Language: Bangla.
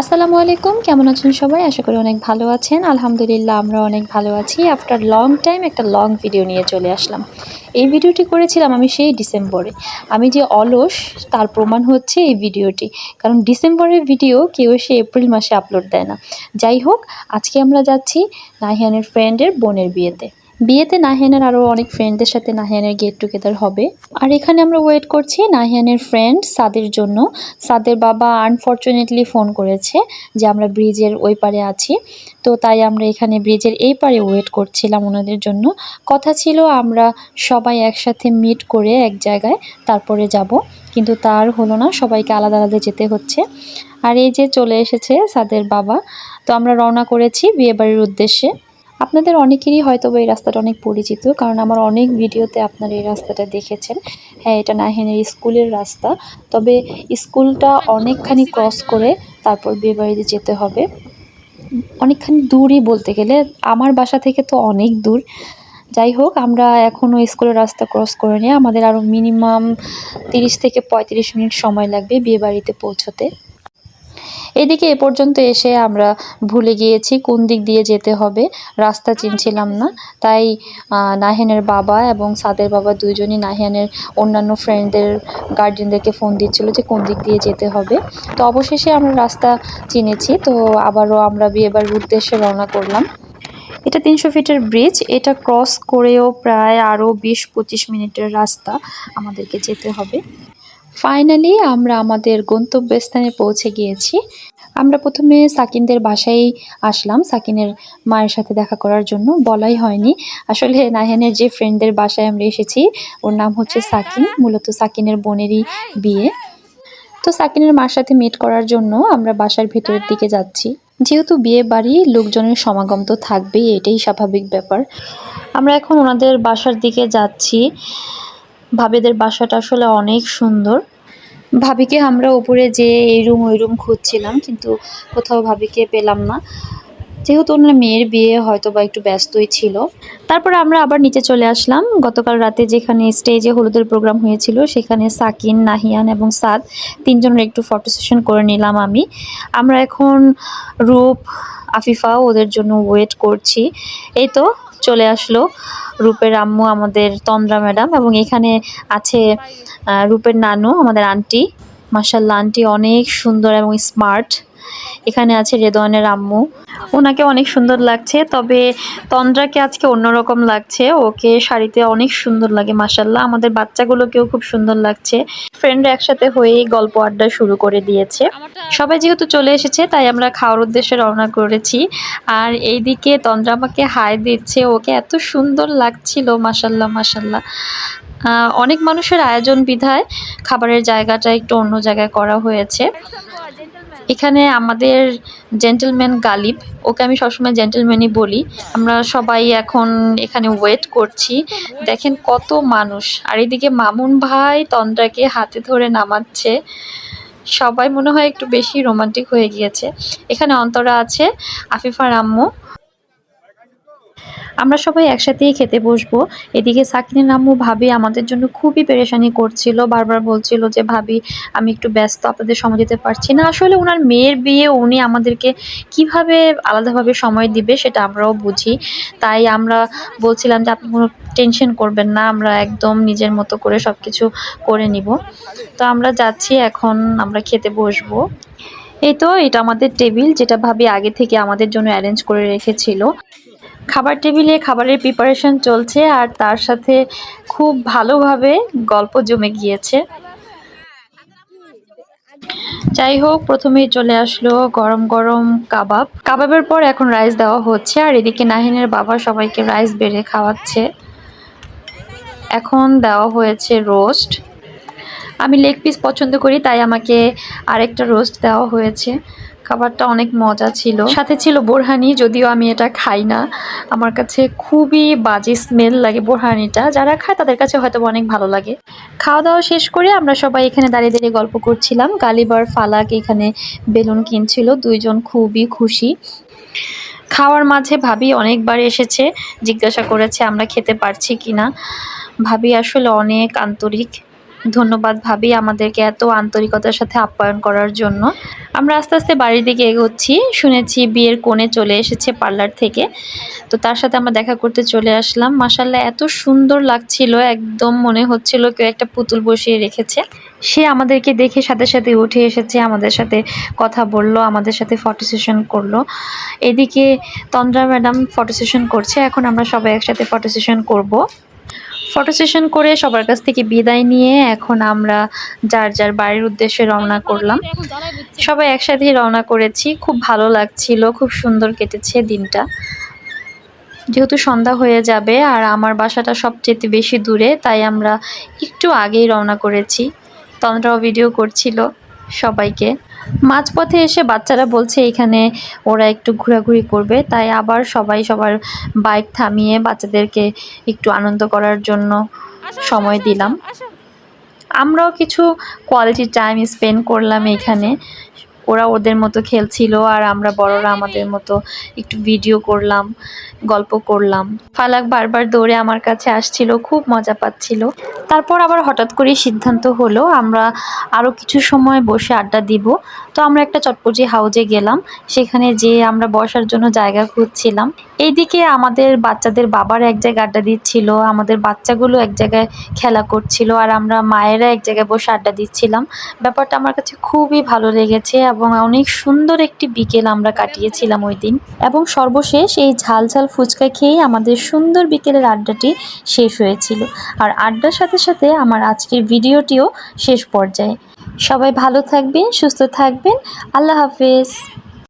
আসসালামু আলাইকুম, কেমন আছেন সবাই? আশা করি অনেক ভালো আছেন। আলহামদুলিল্লাহ, আমরা অনেক ভালো আছি। আফটার লং টাইম একটা লং ভিডিও নিয়ে চলে আসলাম। এই ভিডিওটি করেছিলাম আমি সেই ডিসেম্বরে। আমি যে অলস, তার প্রমাণ হচ্ছে এই ভিডিওটি। কারণ ডিসেম্বরের ভিডিও কেউ সে এপ্রিল মাসে আপলোড দেয় না। যাই হোক, আজকে আমরা যাচ্ছি নাহিয়ানের ফ্রেন্ডের বোনের বিয়েতে। বিয়েতে নাহিয়ানের আরও অনেক ফ্রেন্ডদের সাথে নাহিয়ানের গেট টুগেদার হবে। আর এখানে আমরা ওয়েট করছি নাহিয়ানের ফ্রেন্ড সাদের জন্য। সাদের বাবা আনফর্চুনেটলি ফোন করেছে যে আমরা ব্রিজের ওই পারে আছি। তো তাই আমরা এখানে ব্রিজের এই পারে ওয়েট করছিলাম ওনাদের জন্য। কথা ছিল আমরা সবাই একসাথে মিট করে এক জায়গায় তারপরে যাব। কিন্তু তার হলো না, সবাইকে আলাদা আলাদা যেতে হচ্ছে। আর এই যে চলে এসেছে সাদের বাবা। তো আমরা রওনা করেছি বিয়েবাড়ির উদ্দেশ্যে। আপনাদের অনেকেরই হয়তো এই রাস্তাটা অনেক পরিচিত, কারণ আমার অনেক ভিডিওতে আপনারা এই রাস্তাটা দেখেছেন। হ্যাঁ এটা নাহিনের স্কুলের রাস্তা, তবে স্কুলটা অনেকখানি ক্রস করে তারপর বিয়েবাড়িতে যেতে হবে। অনেকখানি দূরই বলতে গেলে, আমার বাসা থেকে তো অনেক দূর। যাই হোক, আমরা এখনও স্কুলের রাস্তা ক্রস করে নিয়ে আমাদের আরও মিনিমাম তিরিশ থেকে পঁয়ত্রিশ মিনিট সময় লাগবে বিয়েবাড়িতে পৌঁছতে। এদিকে এ পর্যন্ত এসে আমরা ভুলে গিয়েছি কোন দিক দিয়ে যেতে হবে। রাস্তা চিনছিলাম না। তাই নাহিয়ানের বাবা এবং সাদের বাবা দুইজনই নাহিয়ানের অন্যান্য ফ্রেন্ডদের গার্ডিয়ানদেরকে ফোন দিচ্ছিল যে কোন দিক দিয়ে যেতে হবে। তো অবশেষে আমরা রাস্তা চিনেছি। তো আবারও আমরা বিয়েবাড়ির উদ্দেশ্যে রওনা করলাম। এটা তিনশো ফিটের ব্রিজ এটা ক্রস করেও প্রায় আরও বিশ পঁচিশ মিনিটের রাস্তা আমাদেরকে যেতে হবে। ফাইনালি আমরা আমাদের গন্তব্যস্থানে পৌঁছে গিয়েছি। আমরা প্রথমে সাকিনদের বাসায় আসলাম। সাকিনের মায়ের সাথে দেখা করার জন্য বলাই হয়নি। আসলে নাহিয়ানের যে ফ্রেন্ডদের বাসায় আমরা এসেছি, ওর নাম হচ্ছে সাকিন, মূলত সাকিনের বোনেরই বিয়ে। তো সাকিনের মার সাথে মিট করার জন্য আমরা বাসার ভেতরের দিকে যাচ্ছি। যেহেতু বিয়ে বাড়ি, লোকজনের সমাগম তো থাকবেই, এটাই স্বাভাবিক ব্যাপার। আমরা এখন ওনাদের বাসার দিকে যাচ্ছি। ভাবিদের বাসাটা আসলে অনেক সুন্দর। ভাবিকে আমরা উপরে যে এই রুম, ওই রুম খুঁজছিলাম, কিন্তু কোথাও ভাবিকে পেলাম না। যেহেতু ওনার মেয়ের বিয়ে হয়তো বা একটু ব্যস্তই ছিল। তারপর আমরা আবার নিচে চলে আসলাম। গতকাল রাতে যেখানে স্টেজে হলুদের প্রোগ্রাম হয়েছিল, সেখানে সাকিন, নাহিয়ান এবং সাদ তিনজনের একটু ফটো সেশন করে নিলাম আমি। আমরা এখন রূপ, আফিফা, ওদের জন্য ওয়েট করছি। এই তো চলে আসলো রূপের আম্মু, আমাদের তন্দ্রা ম্যাডাম এবং এখানে আছে রূপের নানু, আমাদের আন্টি। মাসাল্লাহ আন্টি অনেক সুন্দর এবং স্মার্ট এখানে আছে রেদওয়ানের আম্মু। ওনাকে অনেক সুন্দর লাগছে, তবে তন্দ্রাকে আজকে অন্যরকম লাগছে। ওকে শাড়িতে অনেক সুন্দর লাগে মাসাল্লাহ আমাদের বাচ্চাগুলোকেও খুব সুন্দর লাগছে। ফ্রেন্ডরা একসাথে হয়েই গল্প আড্ডা শুরু করে দিয়েছে। সবাই যেহেতু চলে এসেছে, তাই আমরা খাওয়ার উদ্দেশ্যে রওনা করেছি। আর এইদিকে তন্দ্রা আমাকে হাই দিচ্ছে, ওকে এত সুন্দর লাগছিল মাসাল্লাহ মাসাল্লাহ অনেক মানুষের আয়োজন বিধায় খাবারের জায়গাটা একটু অন্য জায়গায় করা হয়েছে। এখানে আমাদের জেন্টেলম্যান গালিব, ওকে আমি সবসময় জেন্টেলম্যানই বলি। আমরা সবাই এখন এখানে ওয়েট করছি। দেখেন কত মানুষ। আর এদিকে মামুন ভাই তন্দ্রাকে হাতে ধরে নামাচ্ছে। সবাই মনে হয় একটু বেশি রোমান্টিক হয়ে গিয়েছে। এখানে অন্তরা আছে, আফিফার আম্মু। আমরা সবাই একসাথেই খেতে বসবো। এদিকে সাকিনের আম্মু ভাবি আমাদের জন্য খুবই পেরেশানি করছিল, বারবার বলছিল যে, ভাবি, আমি একটু ব্যস্ত, আপনাদের সময় দিতে পারছি না। আসলে ওনার মেয়ের বিয়ে, উনি আমাদেরকে কীভাবে আলাদাভাবে সময় দিবে সেটা আমরাও বুঝি। তাই আমরা বলছিলাম যে, আপনি কোনো টেনশন করবেন না, আমরা একদম নিজের মতো করে সব কিছু করে নিব। তো আমরা যাচ্ছি, এখন আমরা খেতে বসবো। এই তো, এটা আমাদের টেবিল, যেটা ভাবি আগে থেকে আমাদের জন্য অ্যারেঞ্জ করে রেখেছিল। খাবার টেবিলে খাবারের প্রিপারেশন চলছে আর তার সাথে খুব ভালোভাবে গল্প জমে গিয়েছে। যাই হোক প্রথমেই চলে আসলো গরম গরম কাবাব। কাবাবের পর এখন রাইস দেওয়া হচ্ছে আর এদিকে নাহিনের বাবা সবাইকে রাইস বেড়ে খাওয়াচ্ছে। এখন দেওয়া হয়েছে রোস্ট আমি লেগ পিস পছন্দ করি, তাই আমাকে আরেকটা রোস্ট দেওয়া হয়েছে। খাবারটা অনেক মজা ছিল। সাথে ছিল বোরহানি, যদিও আমি এটা খাই না। আমার কাছে খুবই বাজে স্মেল লাগে বোরহানিটা। যারা খায় তাদের কাছে হয়তো অনেক ভালো লাগে। খাওয়া দাওয়া শেষ করে আমরা সবাই এখানে দাঁড়িয়ে দাঁড়িয়ে গল্প করছিলাম। গালিবার ফালাক এখানে বেলুন কিনছিল। দুইজন খুবই খুশি। খাওয়ার মাঝে ভাবি অনেকবার এসেছে। জিজ্ঞাসা করেছে, আমরা খেতে পারছি কিনা? ভাবি আসলে অনেক আন্তরিক। ধন্যবাদ ভাবি আমাদেরকে এত আন্তরিকতার সাথে আপ্যায়ন করার জন্য। আমরা আস্তে আস্তে বাড়ির দিকে এগোচ্ছি। শুনেছি বিয়ের কোণে চলে এসেছে পার্লার থেকে। তো তার সাথে আমরা দেখা করতে চলে আসলাম। মাসাল্লাহ এত সুন্দর লাগছিল। একদম মনে হচ্ছিল কেউ একটা পুতুল বসিয়ে রেখেছে। সে আমাদেরকে দেখে সাথে সাথে উঠে এসেছে, আমাদের সাথে কথা বলল, আমাদের সাথে ফটো সেশন করল। এদিকে তন্দ্রা ম্যাডাম ফটো সেশন করছে। এখন আমরা সবাই একসাথে ফটো সেশন করব। ফটো সেশন করে সবার কাছ থেকে বিদায় নিয়ে এখন আমরা যার যার বাড়ির উদ্দেশ্যে রওনা করলাম। সবাই একসাথে রওনা করেছি, খুব ভালো লাগছিল, খুব সুন্দর কেটেছে দিনটা। যেহেতু সন্ধ্যা হয়ে যাবে আর আমার বাসাটা সবচেয়ে বেশি দূরে, তাই আমরা একটু আগেই রওনা করেছি। তন্দ্রাও ভিডিও করছিল। সবাইকে। মাঝপথে এসে বাচ্চারা বলছে এখানে ওরা একটু ঘোরাঘুরি করবে। তাই আবার সবাই সবার বাইক থামিয়ে বাচ্চাদেরকে একটু আনন্দ করার জন্য সময় দিলাম। আমরাও কিছু কোয়ালিটি টাইম স্পেন্ড করলাম এখানে। ওরা ওদের মতো খেলছিল আর আমরা বড়রা আমাদের মতো একটু ভিডিও করলাম, গল্প করলাম। ফালাক বারবার দৌড়ে আমার কাছে আসছিল, খুব মজা পাচ্ছিল। তারপর আবার হঠাৎ করেই সিদ্ধান্ত হলো, আমরা আরও কিছু সময় বসে আড্ডা দিব। তো আমরা একটা চটপটি হাউজে গেলাম, সেখানে যেয়ে আমরা বসার জন্য জায়গা খুঁজছিলাম। এইদিকে আমাদের বাচ্চাদের বাবার এক জায়গায় আড্ডা দিচ্ছিল, আমাদের বাচ্চাগুলো এক জায়গায় খেলা করছিল, আর আমরা মায়েরা এক জায়গায় বসে আড্ডা দিচ্ছিলাম। ব্যাপারটা আমার কাছে খুবই ভালো লেগেছে এবং অনেক সুন্দর একটি বিকেল আমরা কাটিয়েছিলাম ওই দিন। এবং সর্বশেষ এই ঝাল ঝাল ফুচকা খেয়ে আমাদের সুন্দর বিকেলের আড্ডাটি শেষ হয়েছিল। আর আড্ডার সাথে সাথে আমার আজকের ভিডিওটিও শেষ পর্যায়ে। সবাই ভালো থাকবেন, সুস্থ থাকবেন। আল্লাহ হাফেজ।